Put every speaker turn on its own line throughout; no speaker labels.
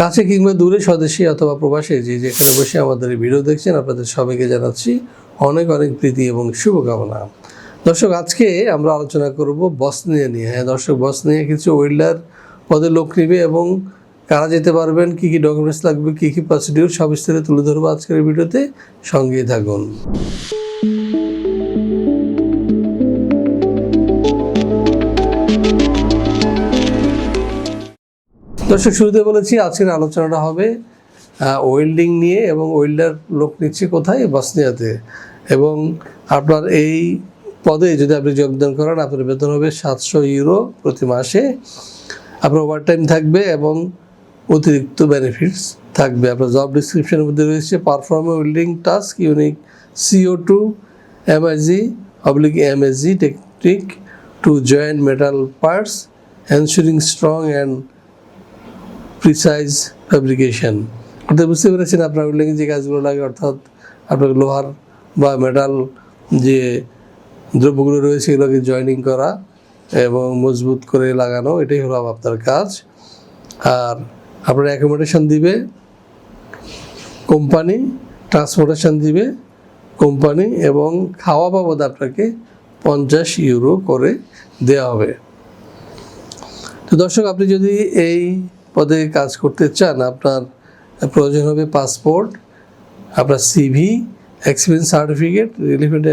কাছে কিংবা দূরে স্বদেশী অথবা প্রবাসী, যে যেখানে বসে আমাদের ভিডিও দেখছেন, আপনাদের সবাইকে জানাচ্ছি অনেক অনেক প্রীতি এবং শুভকামনা। দর্শক, আজকে আমরা আলোচনা করব বসনিয়া নিয়ে। হ্যাঁ দর্শক, বসনিয়া কিছু ওয়েল্ডার পদে লোক নিবে এবং কারা যেতে পারবেন, কী কী ডকুমেন্টস লাগবে, কী কী প্রসিডিউর সব বিস্তারিত তুলে ধরবো আজকের ভিডিওতে। সঙ্গেই থাকুন। দর্শক, শুরুতে বলেছি আজকের আলোচনাটা হবে ওয়েল্ডিং নিয়ে এবং ওয়েল্ডার লোক নিচ্ছে কোথায়? বসনিয়াতে। এবং আপনার এই পদে যদি আপনি যোগদান করেন, আপনার বেতন হবে সাতশো ইউরো প্রতি মাসে। আপনার ওভারটাইম থাকবে এবং অতিরিক্ত বেনিফিটস থাকবে। আপনার জব ডিসক্রিপশনের মধ্যে রয়েছে perform welding task unique CO two MIG oblique MSG technique to joint metal parts ensuring strong and precise fabrication অর্থাৎ বুঝতে পেরেছেন আপনার ওয়েল্ডিংয়ে যে কাজগুলো লাগে, অর্থাৎ আপনার লোহার বা মেটাল যে দ্রব্যগুলো রয়েছে, এগুলোকে জয়েনিং করা এবং মজবুত করে লাগানো, এটাই হলো আপনার কাজ। আর আপনার অ্যাকোমোডেশন দিবে কোম্পানি ট্রান্সপোর্টেশন দিবে কোম্পানি এবং খাওয়া বাবদ আপনাকে পঞ্চাশ ইউরো করে দেওয়া হবে। তো দর্শক, আপনি যদি এই পদে কাজ করতে চান, আপনার প্রয়োজন হবে পাসপোর্ট, আপনার সিভি এক্সপিরিয়েন্স সার্টিফিকেট রিলিভেন্ট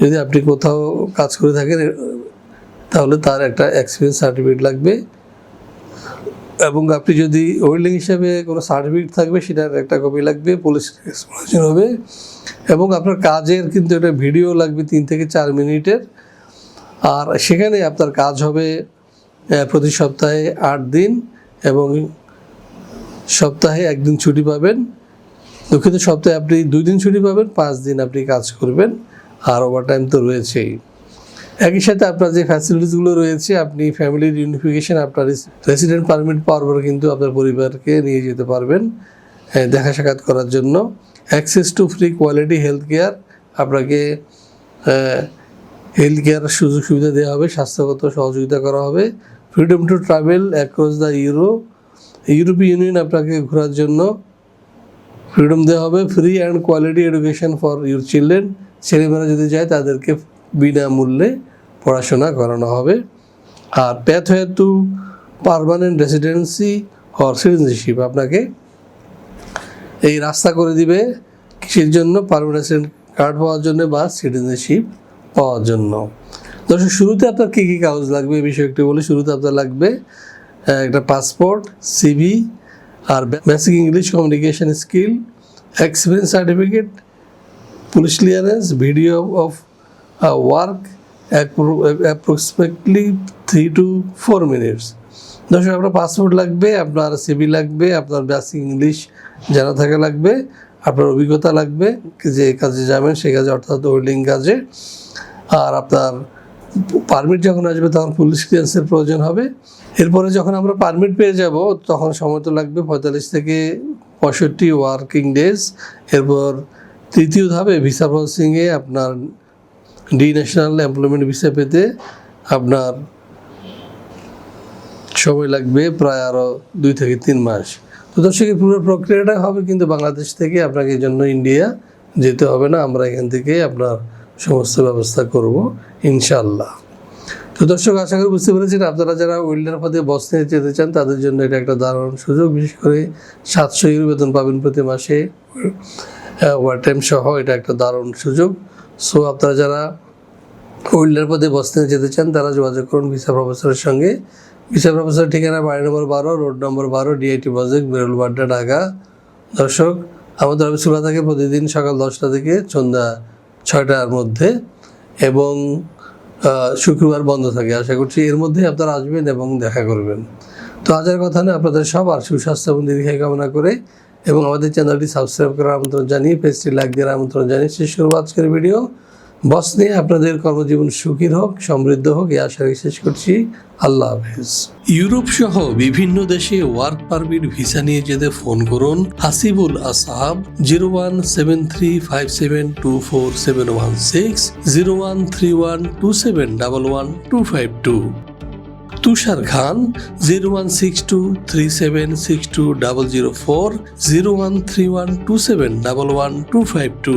যদি আপনি কোথাও কাজ করে থাকেন তাহলে তার একটা এক্সপিরিয়েন্স সার্টিফিকেট লাগবে। এবং আপনি যদি ওয়েল্ডিং হিসাবে কোনো সার্টিফিকেট থাকবে, সেটার একটা কপি লাগবে পুলিশ এক্সপ্লোজন হবে। এবং আপনার কাজের কিন্তু একটা ভিডিও লাগবে তিন থেকে চার মিনিটের। আর সেখানে আপনার কাজ হবে প্রতি সপ্তাহে আট দিন। এবং সপ্তাহে একদিন ছুটি পাবেন। দুঃখিত, সপ্তাহে আপনি দুই দিন ছুটি পাবেন, পাঁচ দিন আপনি কাজ করবেন। আর ওভারটাইম তো রয়েছেই। একই সাথে আপনার যে ফ্যাসিলিটিসগুলো রয়েছে, আপনি ফ্যামিলির ইউনিফিকেশন আপনার রেসিডেন্ট পারমিট পাওয়ার পরে কিন্তু আপনার পরিবারকে নিয়ে যেতে পারবেন দেখা সাক্ষাৎ করার জন্য। Access to free quality health care আপনাকে হেলথ কেয়ার সুযোগ সুবিধা দেওয়া হবে, স্বাস্থ্যগত সহযোগিতা করা হবে। Freedom to travel across the euro European union আপনাকে ঘোরার জন্য ফ্রিডম দেওয়া হবে। Free and quality education for your children ছেলেমেয়েরা যদি যায়, তাদেরকে বিনামূল্যে পড়াশোনা করানো হবে। আর প্যাথ হয়ে to permanent residency or citizenship আপনাকে এই রাস্তা করে দিবে কিসের জন্য পারমানেন্ট রেসিডেন্ট কার্ড পাওয়ার জন্য বা সিটিজেনশিপ পাওয়ার জন্য। দর্শক, শুরুতে আপনার কী কী কাগজ লাগবে এই বিষয়ে একটু বলি শুরুতে আপনার লাগবে একটা passport CV R basic English communication skill experience certificate police clearance video of work approximately three to four minutes দর্শক, আপনার পাসপোর্ট লাগবে, আপনার সিভি লাগবে, আপনার বেসিক ইংলিশ জানা থাকা লাগবে, আপনার অভিজ্ঞতা লাগবে, যে কাজে যাবেন সেই কাজে, অর্থাৎ ওয়েল্ডিং কাজে, আর আপনার পারমিট যখন আসবে তখন পুলিশ ক্লিয়ারেন্সের প্রয়োজন হবে। এরপরে যখন আমরা পারমিট পেয়ে যাব, তখন সময় তো লাগবে পঁয়তাল্লিশ থেকে পঁয়ষট্টি ওয়ার্কিং ডেজ এরপর তৃতীয় ধাপে ভিসা প্রসেসিংয়ে আপনার ডি ন্যাশনাল এমপ্লয়মেন্ট ভিসা পেতে আপনার সময় লাগবে প্রায় আরও দুই থেকে তিন মাস। তো দর্শক পুরো প্রক্রিয়াটা হবে কিন্তু বাংলাদেশ থেকে আপনাকে এই জন্য ইন্ডিয়া যেতে হবে না। আমরা এখান থেকে আপনার সমস্ত ব্যবস্থা করব ইনশাল্লাহ তো দর্শক, আশা করি বুঝতে পেরেছেন, আপনারা যারা ওয়েল্ডার পদে বসতে যেতে চান, তাদের জন্য এটা একটা দারুণ সুযোগ। বিশেষ করে সাতশো ইউরো বেতন পাবেন প্রতি মাসে ওভার টাইম সহ এটা একটা দারুণ সুযোগ। সো আপনারা যারা ওয়েল্ডার পদে বসতে যেতে চান, তারা যোগাযোগ করুন ভিসা প্রফেসরের সঙ্গে। ভিসা প্রফেসর ঠিকানা বাড়ি নম্বর বারো, রোড নম্বর বারো, ডিআইটি প্রজেক্ট বেরুলবাড্ডা ঢাকা। দর্শক, আমাদের অফিস খোলা থাকে প্রতিদিন সকাল দশটা থেকে সন্ধ্যা ছয়টার মধ্যে এবং শুক্রবার বন্ধ থাকে। আশা করছি এর মধ্যে আপনারা আসবেন এবং দেখা করবেন। তো আজের কথা নয়, আপনাদের সবার সুস্বাস্থ্য এবং দীর্ঘায় কামনা করে এবং আমাদের চ্যানেলটি সাবস্ক্রাইব করার আমন্ত্রণ জানিয়ে, পেজটি লাইক দেওয়ার আমন্ত্রণ জানিয়ে শেষ করব আজকের ভিডিও। বস নিয়ে আপনাদের কর্মজীবন সুখীর হোক, সমৃদ্ধ হোক, এই আশা রেখে শেষ করছি। আল্লাহ হাফেজ। ইউরোপ সহ বিভিন্ন দেশে ওয়ার্ক পারমিট ভিসা নিয়ে যেতে ফোন করুন Hasibul Asahab zero one seven three five seven two four seven one six, zero one three one two seven double one two five two. Tushar Khan, zero one six two three seven six two double zero four, zero one three one two seven double one two five two.